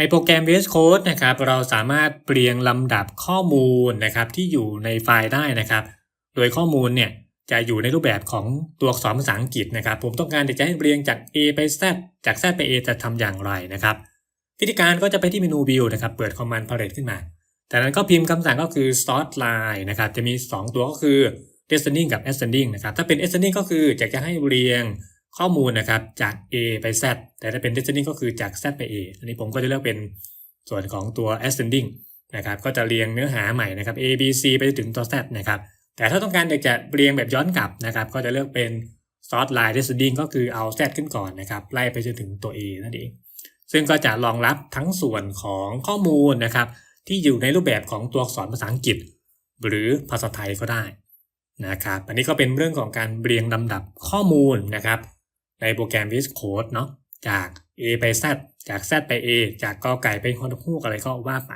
ในโปรแกรม VS Code นะครับเราสามารถเรียงลำดับข้อมูลนะครับที่อยู่ในไฟล์ได้นะครับ โดยข้อมูลเนี่ยจะอยู่ในรูปแบบของตัวอักษรภาษาอังกฤษนะครับ ผมต้องการจะให้เรียงจาก A ไป Z จาก Z ไป A จะทำอย่างไรนะครับวิธีการก็จะไปที่เมนู View นะครับเปิด Command Palette ขึ้นมา จากนั้นก็พิมพ์คำสั่งก็คือ sort line นะครับจะมี 2 ตัวก็คือ descending กับ ascending นะครับถ้าเป็น ascending ก็คืออยากจะให้เรียง ข้อมูลนะครับจาก A ไป Z แต่ถ้าเป็น descending ก็คือจาก Z ไป A อันนี้ผมก็จะเลือกเป็นส่วนของตัว ascending นะครับก็จะเรียงเนื้อหาใหม่นะครับ A B C ไปจนถึงตัว Z นะครับแต่ถ้าต้องการอยากจะเรียงแบบย้อนกลับนะครับก็จะเลือกเป็น sort line descending ก็คือเอา Z ขึ้นก่อนนะครับไล่ไปจนถึงตัว A นั่นเองซึ่งก็จะรองรับทั้งส่วนของข้อมูลนะครับที่อยู่ในรูปแบบของตัวอักษรภาษาอังกฤษ หรือภาษาไทยก็ได้นะครับอันนี้ก็เป็นเรื่องของการเรียงลำดับข้อมูลนะครับ ในโปรแกรม VS Code เนาะจาก A ไป Z จาก Z ไป A จากกอไก่ไปฮอนฮูกอะไรก็ว่าไป